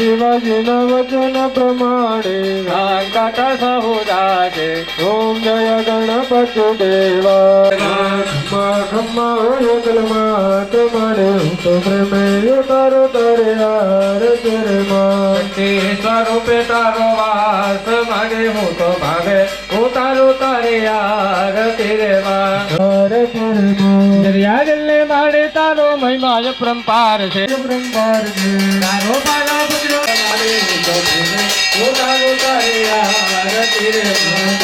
શિવાજીના વચન પ્રમાણે કાટા સહુદાજે ઓમ જય ગણપત દેવા ખમ્મા તમારે પ્રેમે તારો તારે હાર ચરમા સ્વરૂપે તારો વાસ માગે હું તો ભાગે ઉતારો તારે આરતી રેમાં દરિયા જલ્લે માડે તારો મહિમા જ પરંપાર છે. પરંપાર છે. તારો પાલો પુત્રો ઉતારો તારે આરતી રેમાં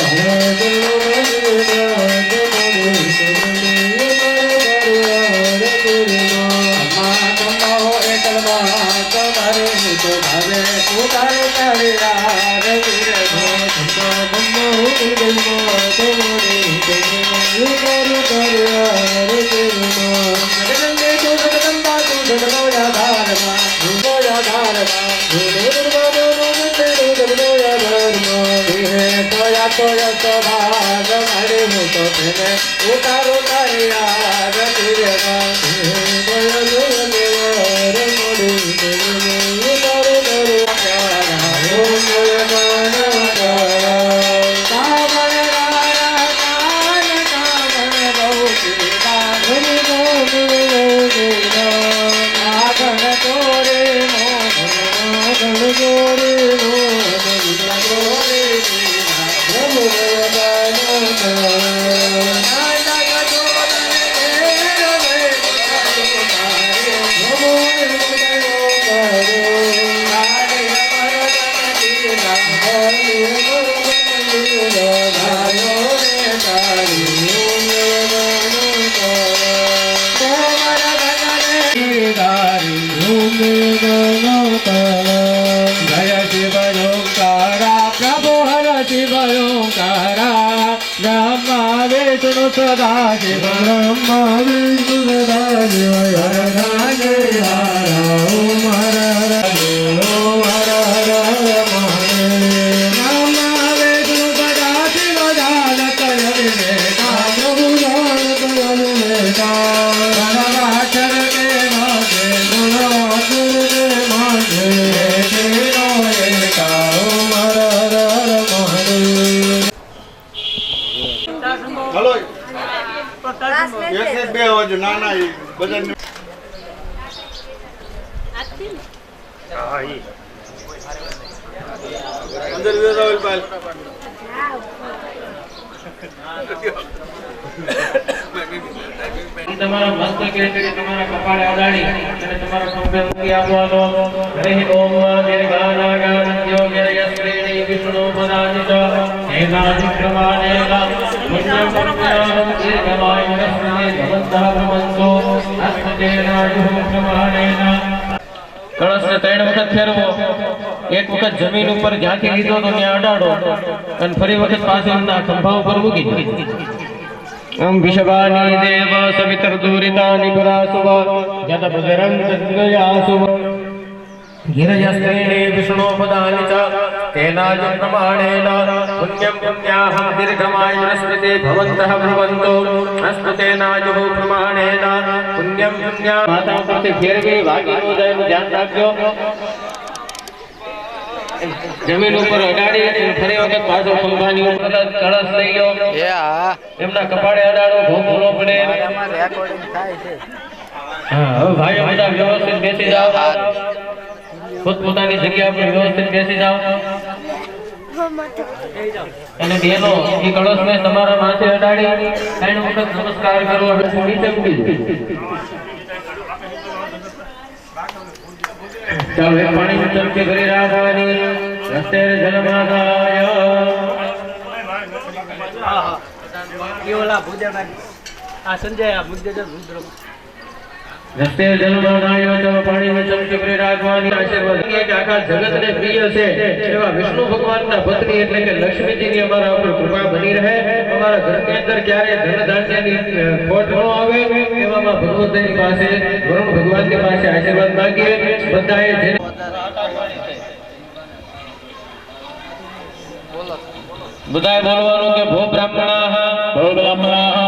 ઉતારો તારે you. તમારા મસ્તકે એટલે તમારા કપાળે અડાડી અને તમારા ખંભે આપવાનો હરે ઓમ નિર્વાણાગાનંદ્યો ગેરયશ્રેણી વિષ્ણુ પદાનિત એકાધિક્રમાને પુણ્યમ પંચાનમ દીર્ઘમાયુ રસ્તે ધમંતા ભવંતો હસ્તેનાજુઃ પ્રમાણેન કળશને ત્રણ વખત ફેરવો. એક વખત જમીન ઉપર જ્યાંથી લીધો તો ત્યાં અડાડો. અને ફરી વખત પાછો સંભાવ ઉપર મૂકી विषवाणी देव सवितर्दूरितानि पुरासुव। जदबुजरम् सद्गयासुव गिरजस्त्रीणे विष्णोपदानि च। तेनायुप्रमाणेन पुण्यं पुण्याहं दीर्घमायुरस्मृते भवन्तः भवन्तु अस्तु तेनायुः प्रमाणेन पुण्यं पुण्या माता प्रतिभिर्वे वागिनो जयं ध्यानाभ्यो જમીન ઉપર અડાડી અને ફરી વખત પાછો ખંભાની ઉપર કળશ લઈ લો એમના કપાળે અડાડો ભોગ ભૂલો પડે. હા હવે ભાઈઓ બધા વ્યવસ્થિત બેસી જાઓ. પોતપોતાની જગ્યા પર વ્યવસ્થિત બેસી જાઓ. અને બેનો એ કળશને તમારા માથે અડાડી ત્રણ વખત નમસ્કાર કરો અને નીચે મૂકી ચાલો એક પાણી ચમચી ભરી રાખવાની રસ્તે જલમાદાય. રસ્તે જલમાદાય ચાલો પાણીમાં ચમચી ભરી રાખવાની આશીર્વાદ. કે આખા જગતને પ્રિય છે એવા વિષ્ણુ ભગવાનના પત્ની એટલે કે લક્ષ્મીજીની અમારા ઉપર કૃપા બની રહે. અમારા ઘરની અંદર ક્યારે ધન ધાન્યની અ, ખોટ ન આવે એવામાં ભગવંતની પાસે વરુણ ભગવાનની પાસે આશીર્વાદ માંગીએ બધાએ જેને બધાએ બોલવાનું કે ભો બ્રાહ્મણાઃ ભો બ્રાહ્મણાઃ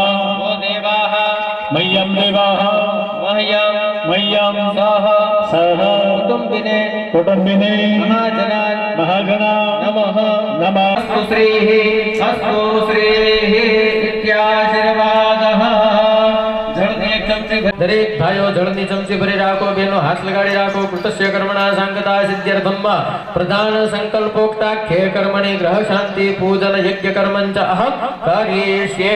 કૌટંબિને કૌટંબિને મહાજના મહાજના નમઃ નમઃ અસ્તુ શ્રીઃ અસ્તુ શ્રીઃ ઇત્યાશીર્વાદઃ દરેક ભાઈઓ જળની ચમચી ભરી રાખો બેનો હાથ લગાડી રાખો કૃતસ્ય કર્મણા સંકતા સિદ્ધ્યર્થમમાં પ્રધાન સંકલ્પોક્તા ખે કર્મણી ગ્રહ શાંતિ પૂજન યજ્ઞ કર્મંચ અહમ કરીષ્યે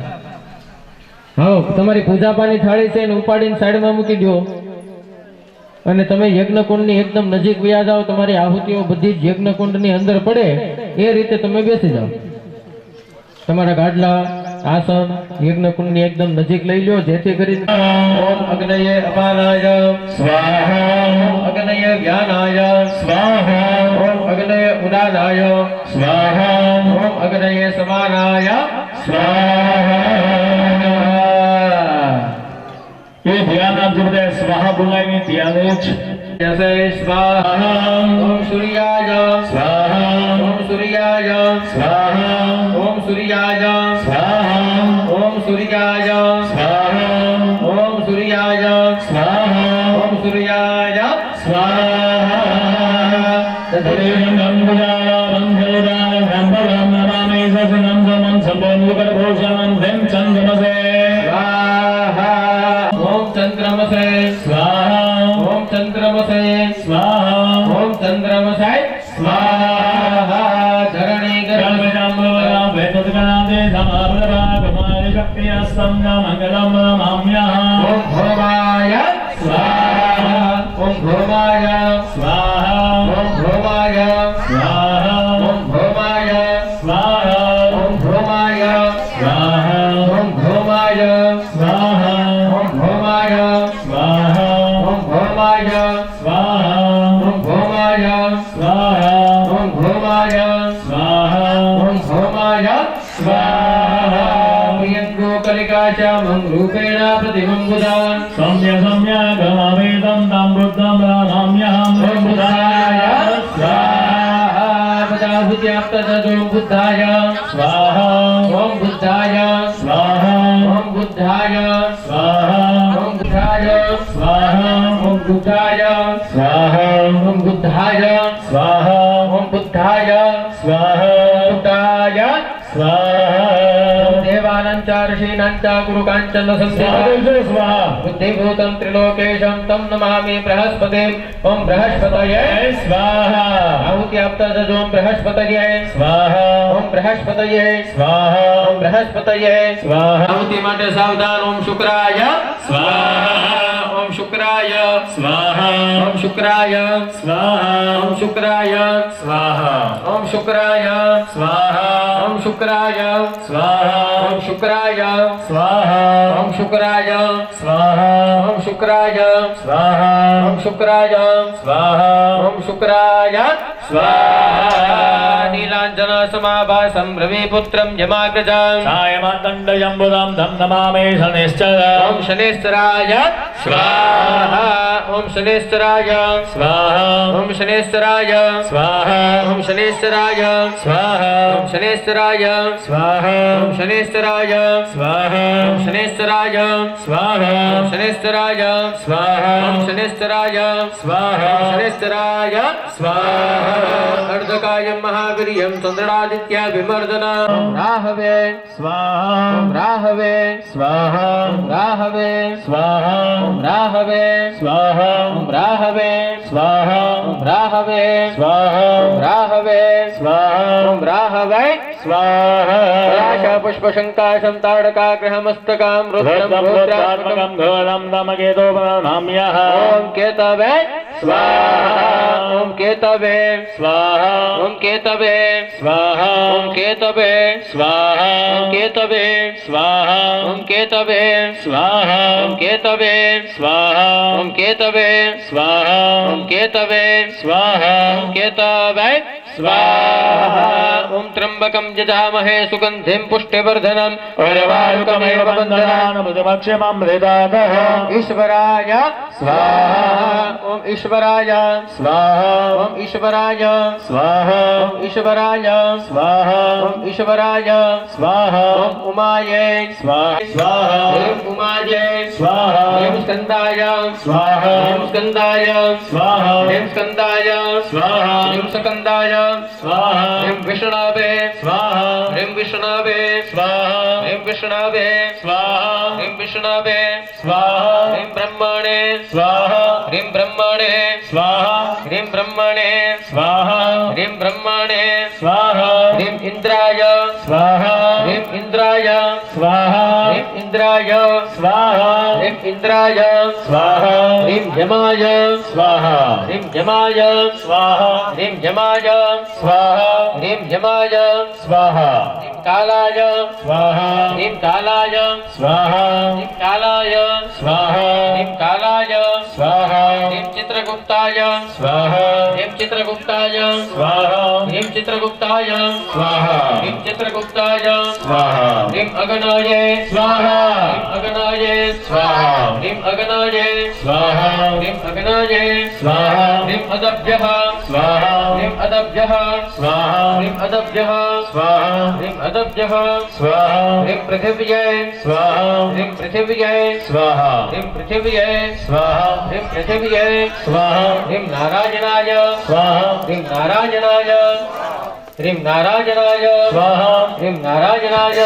આવો તમારી પૂજા પાણી થાળી છે ને ઉપાડીને સાઈડમાં મૂકી દો અને તમે યજ્ઞકુંડની એકદમ નજીક વ્યા જાઓ તમારી આહુતિઓ બધી જ યજ્ઞકુંડની અંદર પડે, એ રીતે તમે બેસી જાઓ. તમારા ગાડલા, આસન, યજ્ઞકુંડની એકદમ નજીક લઈ લો જેથી કરી ઓમ અગ્નયે અપાનાય, સ્વાહા અગ્નયે જ્ઞાનાય સ્વાહા, ઓમ અગ્નયે ઉદાનાય, સ્વાહા સ્વાહા. स्वाहा बुलाएंगे त्यादेश जैसे स्वाहा ओम सूर्याय स्वाहा ओम सूर्याय स्वाहा ओम सूर्याय శ్రీయస్తంగా మంగళం व्याप्तदजो बुद्धाय स्वाहा ॐ बुद्धाय स्वाहा ॐ बुद्धाय स्वाहा ॐ बुद्धाय स्वाहा ॐ बुद्धाय स्वाहा ॐ बुद्धाय स्वाहा श्री गुरु कांचन बुद्धिभूतम त्रिलोकेश तम नमा बृहस्पति। ओम बृहस्पत स्वाहा। बृहस्पत स्वाहा। ओम बृहस्पत स्वाहा। ओम बृहस्पत स्वाहा। सावधान ओम शुक्राय स्वाहा। ओम शुक्राय स्वाहा। ओम शुक्राय स्वाहा। ओम शुक्राय स्वाहा। ओम शुक्राय स्वाहा। ओम शुक्राय स्वाहा। ఓం శుక్రాయ. స్వాహ. ఓం శుక్రాయ. స్వాహ. ఓం శుక్రాయ. స్వాహ. ఓం శుక్రాయ. స్వాహ. ఓం శుక్రాయ. స్వాహ. समाभासं रविपुत्रं यमाग्रजां सायमादण्डजम्बुदां धं नमामे शनेश्चर ॐ शनेश्चराय स्वाहा ॐ शनेश्चराय स्वाहा ॐ शनेश्चराय स्वाहा ॐ शनेश्चराय स्वाहा ॐ शनेश्चराय स्वाहा ॐ शनेश्चराय स्वाहा ॐ शनेश्चराय स्वाहा ॐ शनेश्चराय स्वाहा ॐ शनेश्चराय स्वाहा शनेश्चराय स्वाहा अर्धकायं महावीर्यं चन्द्र राजित्य विमर्दन राहवे। स्वाहा। राहवे। स्वाहा। राहवे। स्वाहा। राहवे। स्वाहा। राहवे। स्वाहा। राहवे। स्वाहा। राहवे। स्वाहा। राहवे। स्वाहा। पुष्पशङ्काशं ताडकाग्रहमस्तकां रुद्रं। घोरं नमकेतोपनाम्यः ॐ स्वाहा। स्वाहा ओम केतवे स्वाहा ओम केतवे स्वाहा ओम केतवे स्वाहा ओम केतवे स्वाहा ओम केतवे स्वाहा ओम केतवे स्वाहा ओम केतवे स्वाहा ॐ त्र्यम्बकं यजामहे सुगन्धिं पुष्टिवर्धनम् उर्वारुकमेव बन्धनान् ईश्वराय स्वाहा ॐ ईश्वराय स्वाहा ॐ ईश्वराय स्वाहा ॐ ईश्वराय स्वाहा ॐ ईश्वराय स्वाहा ॐ उमायै स्वाहा स्वाहा ह्रीं उमायै स्वाहा ह्रीं स्कन्दाय स्वाहा ह्रीं स्कन्दाय स्वाहा ह्रीं स्कन्दाय स्वाहा ह्रीं स्कन्दाय स्वाहा ह्रीं विष्णवे విష్ణవే స్వాహ హ్రీం విష్ణవే స్వాహ హ్రీం విష్ణవే స్వాహ హ్రీం విష్ణవే స్వాహ హ్రీం బ్రహ్మణే స్వాహ హ్రీం బ్రహ్మణే స్వాహ హ్రీం బ్రహ్మణే స్వాహ హ్రీం బ్రహ్మణే స్వాహ హ్రీం ఇంద్రాయ స్వాహ హ్రీం ఇంద్రాయ స్వాహ హ్రీం ఇంద్రాయ స్వాహ హ్రీం ఇంద్రాయ స్వాహ హ్రీం జమాయ స్వాహ హ్రీం జమాయ స్వాహ హ్రీం జమాయ స్వాహ హ్రీం జమాయ స్వాహ హ్రీం కాలాయ స్వాహ హ్రీం కాలాయ స్వాహ హ్రీం కాలాయ స్వాహ హ్రీం కాలాయ స్వాహ హ్రీం చిత్రగుప్తాయ స్వాహ హ్రీం చిత్రగుప్తాయ స్వాహ హ్రీం చిత్రగుప్తాయ స్వాహ హ్రీం చిత్రగుప్తాయ స్వాహ హ్రీం అగణాయ స్వాహ अगनाय स्वाहा ह्रीं अगनाय स्वाहा ह्रीं अगनाय स्वाहा ह्रीं अदभ्यः स्वाहा ह्रीं अदभ्यः स्वाहा ह्रीं अदभ्यः स्वाहा ह्रीं अदभ्यः स्वाहा ह्रीं पृथिव्यै स्वाहा ह्रीं पृथिव्यै स्वाहा ह्रीं पृथिव्यै स्वाहा ह्रीं पृथिव्यै स्वाहा ह्रीं नारायणाय स्वाहा ह्रीं नारायणाय ह्रीं नारायणाय स्वाहा ह्रीं नारायणाय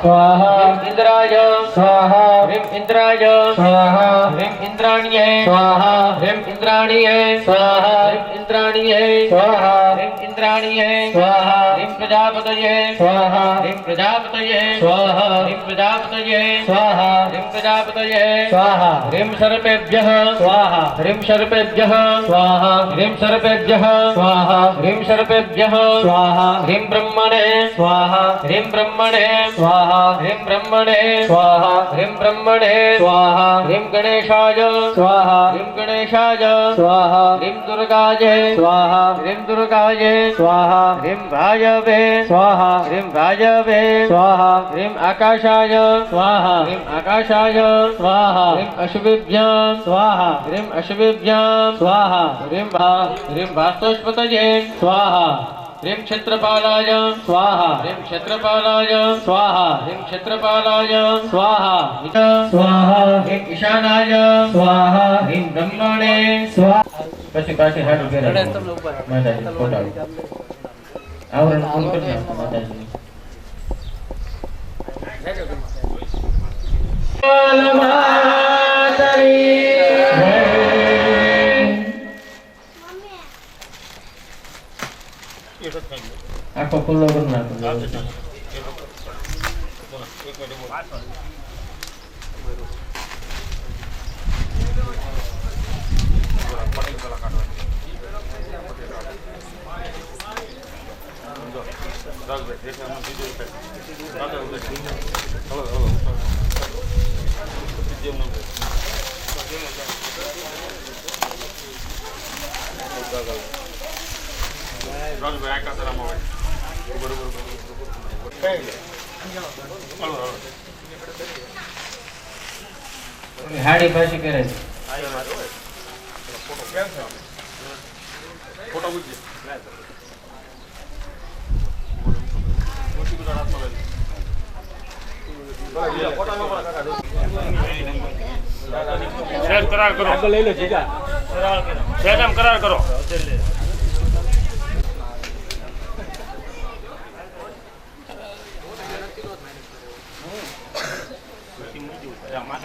स्वाहा ह्रीं इन्द्राय स्वाहा ह्रीं इन्द्राय स्वाहा ह्रीं इन्द्राण्यै स्वाहा ह्रीं इन्द्राणीयै स्वाहा ह्रीं इन्द्राणीयै स्वाहा ह्रीं इन्द्राणीयै स्वाहा ह्रीं प्रजापतये स्वाहा ह्रीं प्रजापतये स्वाहा ह्रीं प्रजापतये स्वाहा ह्रीं प्रजापतये स्वाहा ह्रीं सर्पेभ्यः स्वाहा ह्रीं सर्पेभ्यः स्वाहा ह्रीं सर्पेभ्यः स्वाहा ह्रीं सर्पेभ्यः स्वाहा ह्रीं ब्रह्मणे स्वाहा ह्रीं ब्रह्मणे स्वाहा ह्रीं ब्रह्मणे स्वाहा ह्रीं ब्रह्मणे स्वाहा ह्रीं गणेशाय स्वाहा ह्रीं गणेशाय स्वाहा ह्रीं दुर्गाय स्वाहा ह्रीं दुर्गाय स्वाहा ह्रीं वायवे स्वाहा ह्रीं वायवे स्वाहा ह्रीं आकाशाय स्वाहा ह्रीं आकाशाय स्वाहा ह्रीं अश्विभ्यां स्वाहा ह्रीं अश्विभ्यां स्वाहा ह्रीं भा ह्रीं वास्तुष्पतये स्वाहा ह्रीं क्षेत्रपालाय स्वाहा ह्रीं क्षेत्रपालाय स्वाहा ह्रीं क्षेत्रपालाय स्वाहा ईश स्वाहा ह्रीं ईशानाय स्वाहा ह्रीं ब्रह्मणे स्वाहा પછી પાછી હાથ ઉભી રાખો માતાજી ફોટા આવરણ પૂરું કરી નાખો માતાજી అక్కడ full Roger, that I'm over. હાડી પાછી કરે છે સહેજ કરાર કરો આગળ લઈ લો જીગા સહેજ આમ કરાર કરો માથે હાથ કરે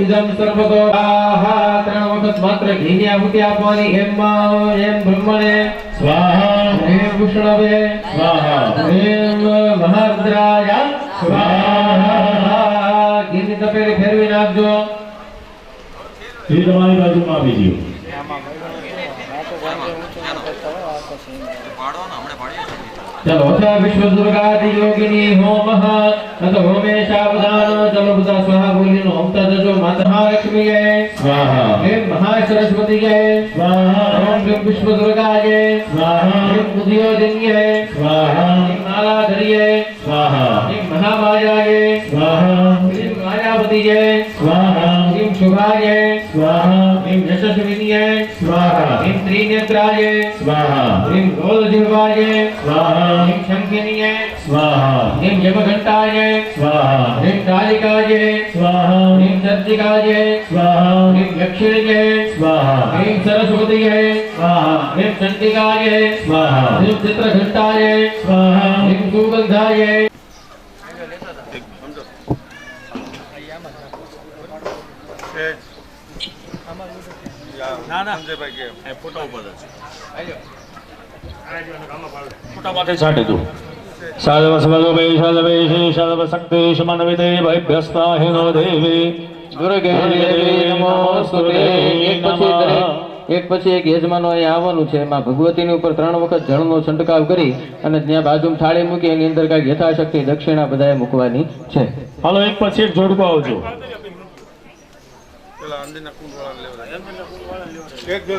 ઇદમ સર્વતો આહા ત્રણ વખત માત્ર ઘીની આહુતિ આપવાની. એમ એમ બ્રહ્મણે. સ્વાહા. એમ વિષ્ણવે. સ્વાહા. એમ મહારુદ્રાય. સ્વાહા. ઘીની તપેલી ફેરવી નાખજો એ તમારી બાજુમાં આવી ગયું चलो च विश्व दुर्गा योगिनी होमः तत होमे शावधानो जलभुता स्वाहा ओम तत महालक्ष्मी जय स्वाहा। हे महासरस्वती जय स्वाहा। ओम जो विश्व दुर्गा जय स्वाहा। हे बुद्धियोगिनी जय स्वाहा। हे मालाधरी जय स्वाहा। हे महामाया जय स्वाहा। हे मायावती जय स्वाहा। हे शुभा जय स्वाहा। हे यशस्विनी जय स्वाहा। त्रिनेत्राय स्वाहा। ह्रीं गोलजिह्वाय स्वाहा। ह्रीं शङ्किनीय स्वाहा। ह्रीं यमघण्टाय स्वाहा। ह्रीं कालिकाय स्वाहा। ह्रीं चन्द्रिकाय स्वाहा। ह्रीं दक्षिणय स्वाहा। ह्रीं सरस्वतीय स्वाहा। ह्रीं चण्डिकाय स्वाहा। ह्रीं चित्रघण्टाय स्वाहा। ह्रीं ના ના. સંજયભાઈ કે ફોટા ઉપર ફોટા માટે છાંટી દઉં સર્વ સ્વરૂપે સર્વેશે સર્વ શક્તિ સમન્વિતે ભયભ્યસ્તાહિનો દેવી દુર્ગે દેવી નમોસ્તુતે એક પછી દરેક- એક પછી એક યજમાનો અહીં આવવાનું છે. એમાં ભગવતીની ઉપર ત્રણ વખત જળનો છંટકાવ કરી અને ત્યાં બાજુમાં થાળી મૂકી એની અંદર કાંઈક યથાશક્તિ દક્ષિણા બધાએ મૂકવાની છે. હાલો એક પછી એક જોડકો આવજો.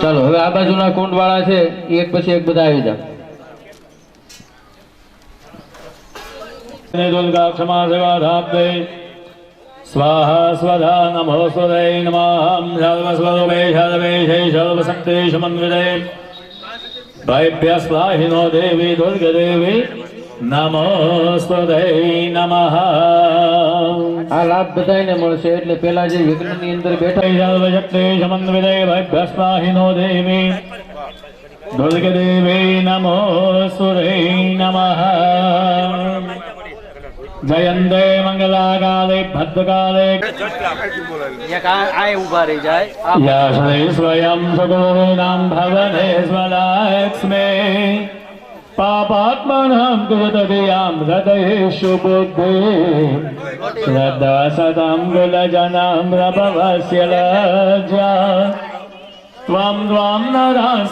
ચાલો હવે આ બાજુના કુંડ વાળા છે એ એક પછી એક બધા આવી જાવ દુર્ગા ક્ષમા સેવા ધાબ્દે સ્વાહા સ્વધા નમો સ્વદય નમઃ સર્વ સ્વરૂપે સર્વેશે સર્વ નમોસ્તદય નમઃ આ લાભ બધાને મળશે એટલે પેલા જે વિગ્રહની અંદર બેઠા જગતે સમન્વિદય ભસ્માહિનો દેવી ધુલક દેવી નમો સુરય નમઃ જયંતે મંગલાકાલે ભદ્રકાલે આય ઉભા રહી જાય યા સ્વયં સગો નામ ભવને સ્વલાક્ષ્મે पापात्मनां कृतदियां हृदयेषु बुद्धे। श्रद्धा सदां लज प्रभवस्य लज्जा। त्वं त्वां नरास्मपरिपालय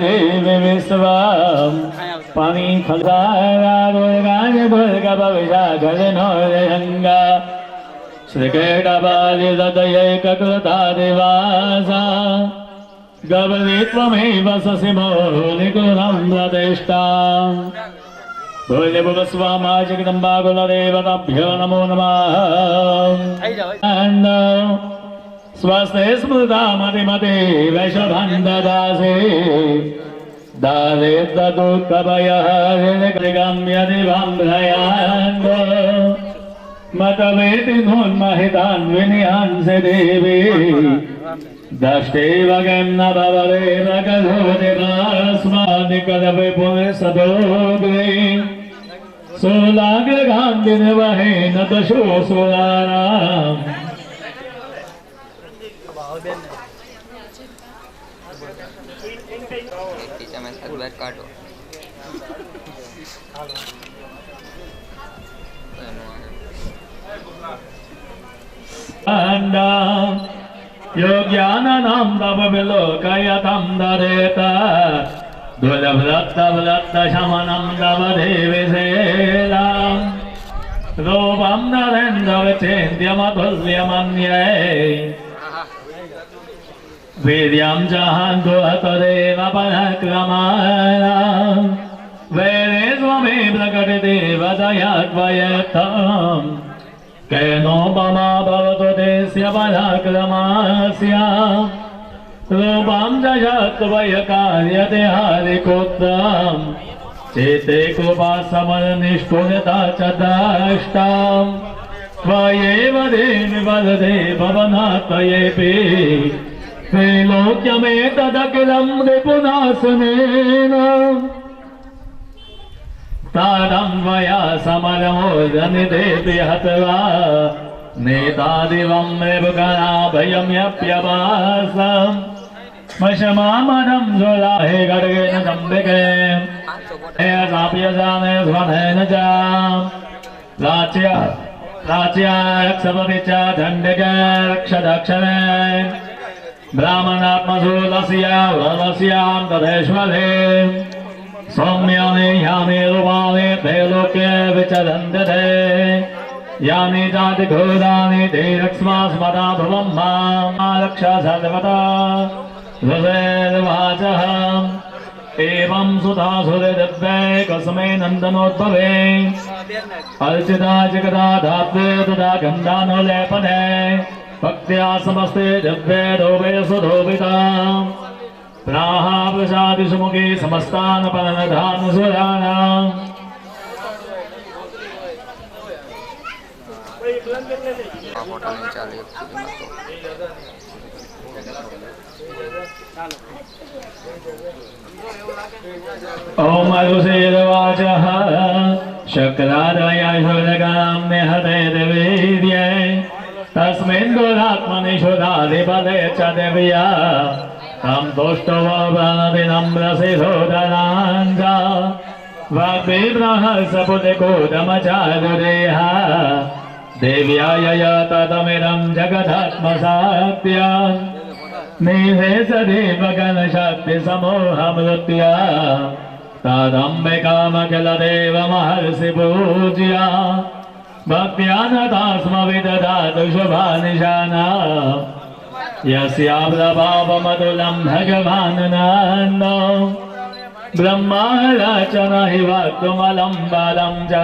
देवि विश्वाम् खसारा दुर्गाज दुर्गपविशालिनो रङ्गा श्रीगेटबाल्यु दिवासा। गवली त्वमेव ससि मौलिकुलं प्रतिष्ठाम् भूयभुवस्वामाजिकदम्बाकुलदेवताभ्यो नमो नमः। स्वस्ते स्मृतामतिमते वैशभन्ददासे। दारे तदुःखभयः हृदगम्यदिवाम्भ्रयान्द मतवेति नोन्महितान् विनिहांसि देवी। दष्टेवगन्न भवरे नगधोदिनास्मानिकदपि पुनसदोग्रे सोलाग्रगान्धिनिवहे न दशो सोलानाम् काटो and uh, योग्यानां तव विलोकयतं दरेत दुर्लभदत्तवदत्तशमनं तव देवि सेलाम् रूपं नरेन्द्रविचेन्त्यमतुल्यमन्ये वीर्यं च तदेव पराक्रमाणा वेदे स्वमे प्रकटिदेव केनोपमा भवतु देस्य पराक्रमास्य रूपं जयत्वय कार्यते हारिकोत्तम् चेते कृपा समरनिष्ठुरता च दाष्टाम् त्वयेव देवि वरदे भवनात्वयेऽपि त्रैलोक्यमेतदखिलं रिपुनाशनेन तारं वया समरमोदनिदेति हत्वा नेतादिवं मृगणाभयं यप्यवासम् वशमामरं ज्वलाहे खड्गेन सम्भिके साप्यजाने स्वनेन च। प्राच्य प्राच्याक्षपति च दण्डकक्षदक्षरे ब्राह्मणात्मशूलस्य व्रतस्यां तदेश्वरे सौम्यानि यानि रूपाणि ते लोके विचरन्ति ते यानि जाति घोराणि ते रक्ष्मा स्मदा भुवं माँ रक्षा सर्वदा। हृदयर्वाचः एवं सुधा सुरदिव्ये कस्मै नन्दनोद्भवे। अर्चिता जगदा धात्रे तदा गन्धानुलेपने भक्त्या समस्ते दिव्ये धोवे सुधोभिता प्राहाप्रसादिसुमुखे समस्तानपनधानुसुराणाम् ॐ मधुसेरवाचः शक्रादया शोधगां निहते देवीर्यै तस्मिन् दुरात्मनि च देव्या। तं तुष्टवनम्रसिधोदनाञ्च वाग्विग्रहः सपुटकोदमचारुदेह देव्याय तदमिदं जगदात्मसात्या नीहे सदेव गणशक्ति समोहमृत्या तादम्बिकामखिलदेव महर्षि पूज्या भक्त्या नता स्म विदधातु शुभानिशाना यस्या प्रभावमतुलं भगवान् नन्दो ब्रह्माराचन हि वक्तुमलं बलं च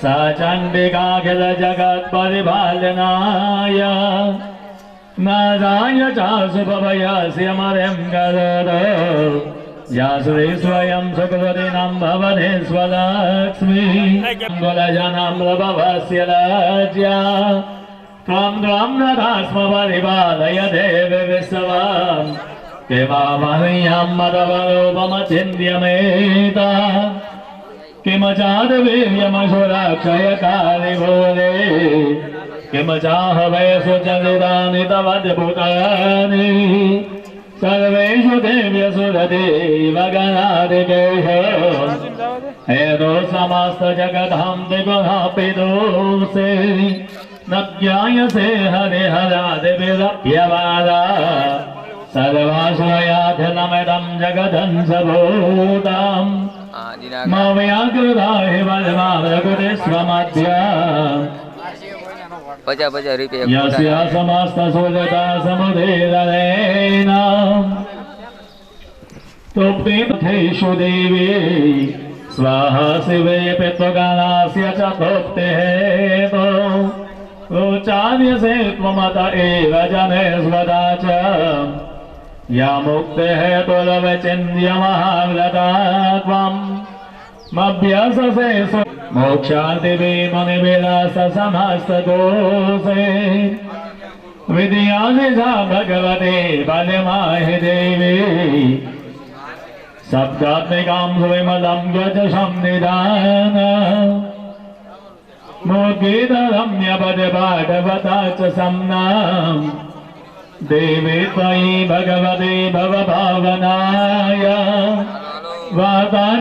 सा चण्डिकाखिल जगत्परिपालनाय नाराय चासुभवयास्य मरं गरद या स्वयं सुकृतिनं भवने स्वलक्ष्मी कुलजनं प्रभवस्य लज्या त्वं त्वं नथा स्म परिपालय देवि विश्वम् किमामह्यं मदवरूपमचिन्त्यमेता किमचादवीर्यमसुराक्षयकारि भूरे किम चाहवे सुचरितानि तव भूतानि सर्वेषु देव्यसुरदेव गणादिकेश हेदो समस्त जगदां द्विगुणापि दोषे न ज्ञायसे हरिहरादिभिरप्यवादा सर्वाश्रयाखिलमिदं जगदंसभूताम् આ દિના मव्याकृताहि बलमावृकुति स्वमध्या પચાસ પચાસ રૂપિયા એક यस्य ફોટા समस्तसुजता समुदीरनेन तुप्तिपथेषु देवी स्वाहा शिवे पित्वगणास्य च तुप्तिहेतो रोचार्यसे त्वमत एव जने स्वदा च या मुक्तिः तुलवचिन्त्यमहाव्रता त्वम् मभ्यससे मोक्षादिवे मुनिविलास समस्तदोषे विद्यानिधा भगवते बलमाहि देवी। सप्तात्मिकां सुविमलं यजशं निदान। मोगीतरम्यपदपाठवता च सम्नाम् देवी त्वयि भगवते भवभावनाय वाता